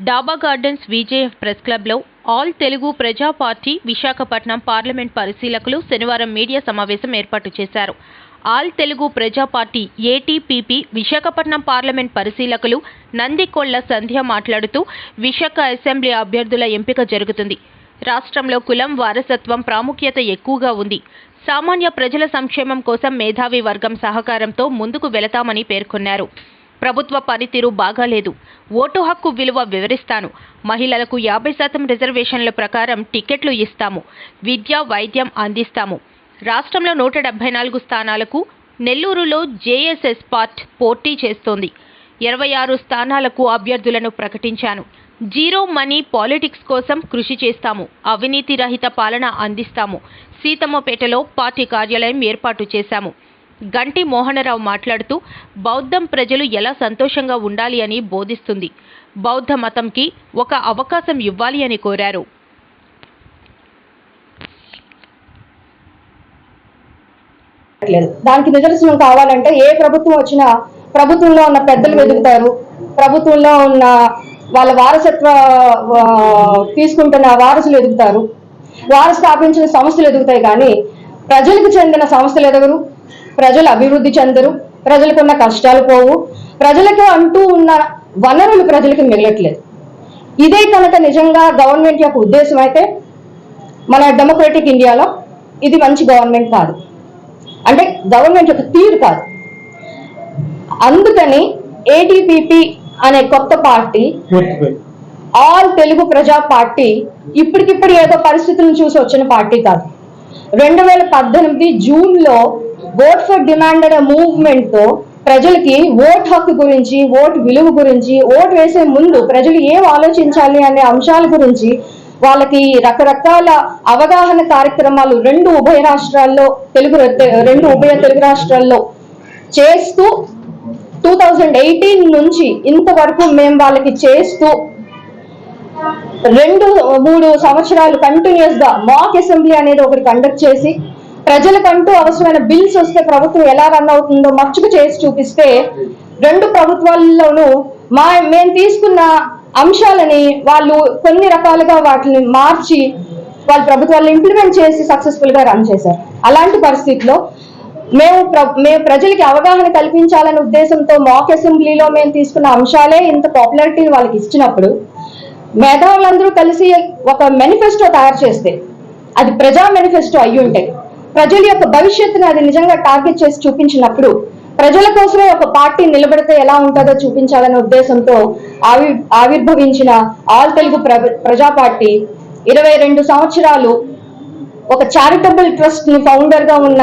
డాబా gardens VJF press క్లబ్లో all Telugu Praja party Visakhapatnam parliament పరిశీలకులు శనివారం మీడియా సమావేశం ఏర్పాటు చేశారు. All Telugu Praja party ఏటీపీపీ Visakhapatnam parliament పరిశీలకులు నందికొళ్ళ సంధ్య మాట్లాడుతూ విశాఖ అసెంబ్లీ అభ్యర్థుల ఎంపిక జరుగుతుంది. రాష్ట్రంలో కులం వారసత్వం ప్రాముఖ్యత ఎక్కువగా ఉంది. సామాన్య ప్రజల సంక్షేమం కోసం మేధావి వర్గం సహకారంతో ముందుకు వెళతామని పేర్కొన్నారు. ప్రభుత్వ పనితీరు బాగాలేదు. ఓటు హక్కు విలువ వివరిస్తాను. మహిళలకు యాభై శాతం రిజర్వేషన్ల ప్రకారం టికెట్లు ఇస్తాము. విద్య వైద్యం అందిస్తాము. రాష్ట్రంలో నూట డెబ్బై నాలుగు స్థానాలకు నెల్లూరులో జేఎస్ఎస్ పార్ట్ పోటీ చేస్తోంది. ఇరవై ఆరు స్థానాలకు అభ్యర్థులను ప్రకటించాను. జీరో మనీ పాలిటిక్స్ కోసం కృషి చేస్తాము. అవినీతి రహిత పాలన అందిస్తాము. సీతమ్మపేటలో పార్టీ కార్యాలయం ఏర్పాటు చేశాము. గంటి మోహనరావు మాట్లాడుతూ బౌద్ధం ప్రజలు ఎలా సంతోషంగా ఉండాలి అని బోధిస్తుంది. బౌద్ధ మతంకి ఒక అవకాశం ఇవ్వాలి అని కోరారు. దానికి నిదర్శనం కావాలంటే ఏ ప్రభుత్వం వచ్చినా ప్రభుత్వంలో ఉన్న పెద్దలు వెతుకుతారు. ప్రభుత్వంలో ఉన్న వాళ్ళ వారసత్వ తీసుకుంటున్న వారసులు ఎదుగుతారు వారు స్థాపించిన సంస్థలు ఎదుగుతాయి కానీ ప్రజలకు చెందిన సంస్థలు ఎదగరు ప్రజలు అభివృద్ధి చెందరు ప్రజలకున్న కష్టాలు పోవు. ప్రజలకు అంటూ ఉన్న వనరులు ప్రజలకు మిగలట్లేదు. ఇదే కనుక నిజంగా గవర్నమెంట్ యొక్క ఉద్దేశం అయితే మన డెమోక్రటిక్ ఇండియాలో ఇది మంచి గవర్నమెంట్ కాదు. అంటే గవర్నమెంట్ యొక్క తీరు కాదు. అందుకని ఏటీపీపీ అనే కొత్త party all Telugu Praja party ఇప్పటికిప్పుడు ఏదో పరిస్థితులను చూసి వచ్చిన పార్టీ కాదు. రెండు వేల పద్దెనిమిది జూన్లో ఓట్ ఫర్ డిమాండ్ అనే మూవ్మెంట్తో ప్రజలకి ఓట్ హక్కు గురించి ఓట్ విలువ గురించి ఓట్ వేసే ముందు ప్రజలు ఏం ఆలోచించాలి అనే అంశాల గురించి వాళ్ళకి రకరకాల అవగాహన కార్యక్రమాలు రెండు ఉభయ రాష్ట్రాల్లో తెలుగు రెండు ఉభయ తెలుగు రాష్ట్రాల్లో చేస్తూ టూ థౌజండ్ ఎయిటీన్ నుంచి ఇంతవరకు మేము వాళ్ళకి చేస్తూ రెండు మూడు సంవత్సరాలు కంటిన్యూస్గా మాక్ అసెంబ్లీ అనేది ఒకటి కండక్ట్ చేసి ప్రజలకంటూ అవసరమైన బిల్స్ వస్తే ప్రభుత్వం ఎలా రన్ అవుతుందో మచ్చుకు చేసి చూపిస్తే రెండు ప్రభుత్వాల్లోనూ మా మేము తీసుకున్న అంశాలని వాళ్ళు కొన్ని రకాలుగా వాటిని మార్చి వాళ్ళ ప్రభుత్వాలు ఇంప్లిమెంట్ చేసి సక్సెస్ఫుల్గా రన్ చేశారు. అలాంటి పరిస్థితిలో మేము ప్ర- మేము ప్రజలకి అవగాహన కల్పించాలనే ఉద్దేశంతో మాక్ అసెంబ్లీలో మేము తీసుకున్న అంశాలే ఇంత పాపులారిటీని వాళ్ళకి ఇచ్చినప్పుడు మేధావులందరూ కలిసి ఒక మేనిఫెస్టో తయారు చేస్తే అది ప్రజా మేనిఫెస్టో అయ్యి ఉంటే ప్రజల యొక్క భవిష్యత్తును అది నిజంగా టార్గెట్ చేసి చూపించినప్పుడు ప్రజల కోసమే ఒక పార్టీ నిలబడితే ఎలా ఉంటుందో చూపించాలనే ఉద్దేశంతో ఆవి ఆవిర్భవించిన ఆల్ తెలుగు ప్రజా పార్టీ ఇరవై రెండు సంవత్సరాలు ఒక చారిటబుల్ ట్రస్ట్ని ఫౌండర్గా ఉన్న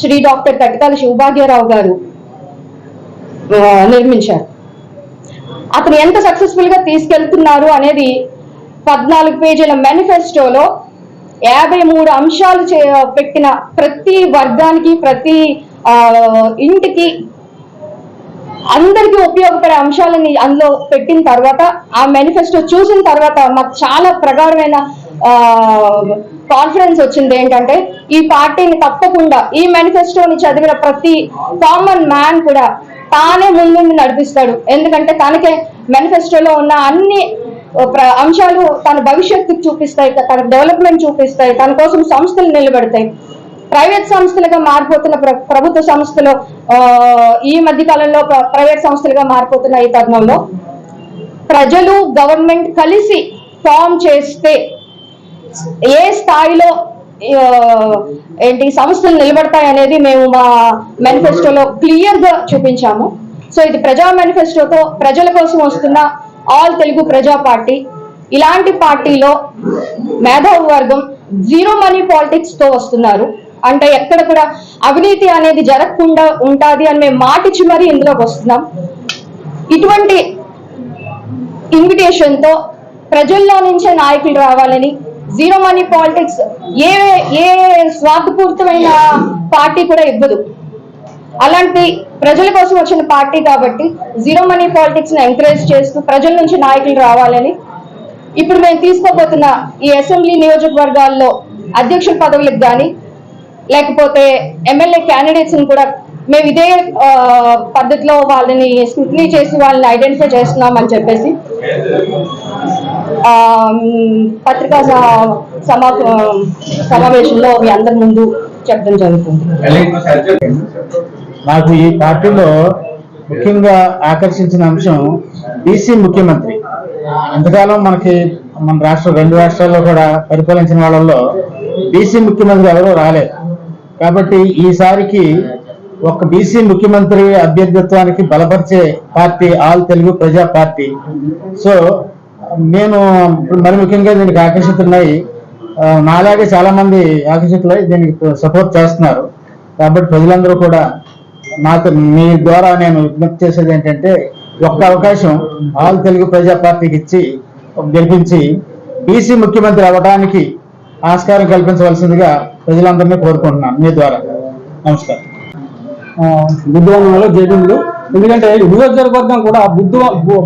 శ్రీ డాక్టర్ తటికాల శివభాగ్యరావు గారు నిర్మించారు. అతను ఎంత సక్సెస్ఫుల్గా తీసుకెళ్తున్నారు అనేది పద్నాలుగు పేజీల మేనిఫెస్టోలో యాభై మూడు అంశాలు చే- పెట్టిన ప్రతి వర్గానికి ప్రతి ఇంటికి అందరికీ ఉపయోగపడే అంశాలని అందులో పెట్టిన తర్వాత ఆ మేనిఫెస్టో చూసిన తర్వాత మాకు చాలా ప్రగాఢమైన కాన్ఫిడెన్స్ వచ్చింది ఏంటంటే ఈ పార్టీని తప్పకుండా ఈ మేనిఫెస్టోని చదివిన ప్రతి కామన్ మ్యాన్ కూడా తానే ముందు నడిపిస్తాడు. ఎందుకంటే తనకే మేనిఫెస్టోలో ఉన్న అన్ని అంశాలు తన భవిష్యత్తుకు చూపిస్తాయి తన డెవలప్మెంట్ చూపిస్తాయి తన కోసం సంస్థలు నిలబెడతాయి. ప్రైవేట్ సంస్థలుగా మారిపోతున్న ప్ర- ప్రభుత్వ సంస్థలు ఈ మధ్య కాలంలో ప్రైవేట్ సంస్థలుగా మారిపోతున్న ఈ తరుణంలో ప్రజలు గవర్నమెంట్ కలిసి ఫామ్ చేస్తే ఏ స్థాయిలో ఏంటి సంస్థలు నిలబడతాయి అనేది మేము మా మేనిఫెస్టోలో క్లియర్గా చూపించాము. సో ఇది ప్రజా మేనిఫెస్టోతో ప్రజల కోసం వస్తున్న ఆల్ తెలుగు ప్రజా పార్టీ. ఇలాంటి పార్టీలో మేధావు వర్గం జీరో మనీ పాలిటిక్స్తో వస్తున్నారు. అంటే ఎక్కడ కూడా అవినీతి అనేది జరగకుండా ఉంటుంది అని మేము మాటిచ్చి మరీ ఇందులోకి వస్తున్నాం. ఇటువంటి ఇన్విటేషన్తో ప్రజల్లో నుంచే నాయకులు రావాలని జీరో మనీ పాలిటిక్స్ ఏ ఏ స్వార్థపూరితమైన పార్టీ కూడా ఇవ్వదు. అలాంటి ప్రజల కోసం వచ్చిన పార్టీ కాబట్టి జీరో మనీ పాలిటిక్స్ని ఎంకరేజ్ చేస్తూ ప్రజల నుంచి నాయకులు రావాలని ఇప్పుడు మేము తీసుకోబోతున్న ఈ అసెంబ్లీ నియోజకవర్గాల్లో అధ్యక్షుల పదవులకు కానీ లేకపోతే ఎమ్మెల్యే క్యాండిడేట్స్ని కూడా మేము ఇదే పద్ధతిలో వాళ్ళని స్క్రూటినీ చేసి వాళ్ళని ఐడెంటిఫై చేస్తున్నాం అని చెప్పేసి పత్రికా సమా సమావేశంలో మీ అందరి ముందు చెప్పడం జరుగుతుంది. నాకు ఈ పార్టీలో ముఖ్యంగా ఆకర్షించిన అంశం బీసీ ముఖ్యమంత్రి. ఎంతకాలం మనకి మన రాష్ట్రం రెండు రాష్ట్రాల్లో కూడా పరిపాలించిన వాళ్ళల్లో బీసీ ముఖ్యమంత్రి ఎవరూ రాలేదు. కాబట్టి ఈసారికి ఒక బీసీ ముఖ్యమంత్రి అభ్యర్థిత్వానికి బలపరిచే party all Telugu Praja party. So నేను మరి ముఖ్యంగా దీనికి ఆకర్షితున్నాయి నాలాగే చాలా మంది ఆకర్షితులై దీనికి సపోర్ట్ చేస్తున్నారు. కాబట్టి ప్రజలందరూ కూడా నాకు మీ ద్వారా నేను విజ్ఞప్తి చేసేది ఏంటంటే ఒక్క అవకాశం ఆల్ తెలుగు ప్రజా పార్టీకి ఇచ్చి గెలిపించి బీసీ ముఖ్యమంత్రి అవ్వడానికి ఆస్కారం కల్పించవలసిందిగా ప్రజలందరినీ కోరుకుంటున్నాను మీ ద్వారా. నమస్కారం. బుద్ధవనంలో జైబీలు ఎందుకంటే నియోజకవర్గం కూడా బుద్ధ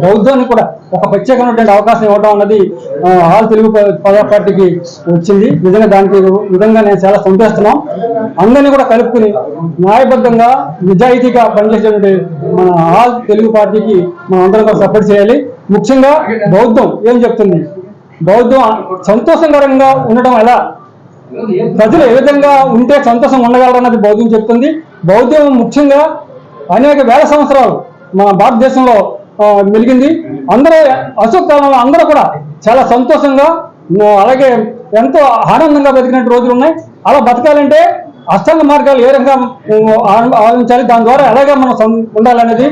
బౌద్ధాన్ని కూడా ఒక ప్రత్యేకమైనటువంటి అవకాశం ఇవ్వడం అన్నది ఆల్ తెలుగు ప్రజా పార్టీకి వచ్చింది. నిజంగా దానికి విధంగా నేను చాలా సంతోషిస్తున్నాం. అందరినీ కూడా కలుపుకుని న్యాయబద్ధంగా నిజాయితీగా పనిచేసేటువంటి మన ఆల్ తెలుగు పార్టీకి మనం అందరం కూడా సపోర్ట్ చేయాలి. ముఖ్యంగా బౌద్ధం ఏం చెప్తుంది? బౌద్ధం సంతోషకరంగా ఉండడం ఎలా? ప్రజలు ఏ విధంగా ఉంటే సంతోషం ఉండగలరన్నది బౌద్ధం చెప్తుంది. బౌద్ధం ముఖ్యంగా అనేక వేల సంవత్సరాలు మన భారతదేశంలో మెలిగింది. అందరూ అశోక్ కాలంలో అందరూ కూడా చాలా సంతోషంగా అలాగే ఎంతో ఆనందంగా బతికినట్టు రోజులు ఉన్నాయి. అలా బతకాలంటే అష్టాంగ మార్గాలు ఏ రకంగా ఆ, ఆలోచించాలి? దాని ద్వారా ఎలాగా మనం ఉండాలనేది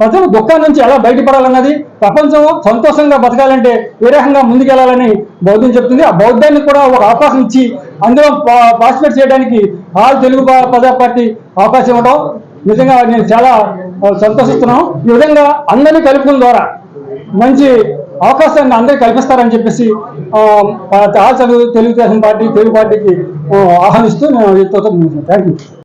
ప్రజలు దుఃఖం నుంచి ఎలా బయటపడాలన్నది ప్రపంచం సంతోషంగా బతకాలంటే ఏ రకంగా ముందుకెళ్ళాలని బౌద్ధం చెప్తుంది. ఆ బౌద్ధానికి కూడా ఒక అవకాశం ఇచ్చి అందులో పార్టిసిపేట్ చేయడానికి ఆల్ తెలుగు ప్రజా పార్టీ అవకాశం ఇవ్వడం నిజంగా నేను చాలా ఆ, సంతోషిస్తున్నాను. ఈ విధంగా అందరినీ కలుపుకున్న ద్వారా మంచి అవకాశాన్ని అందరికీ కల్పిస్తారని చెప్పేసి ఆ, తెలుగుదేశం పార్టీ తెలుగు పార్టీకి ఆహ్వానిస్తూ నేను థ్యాంక్ యూ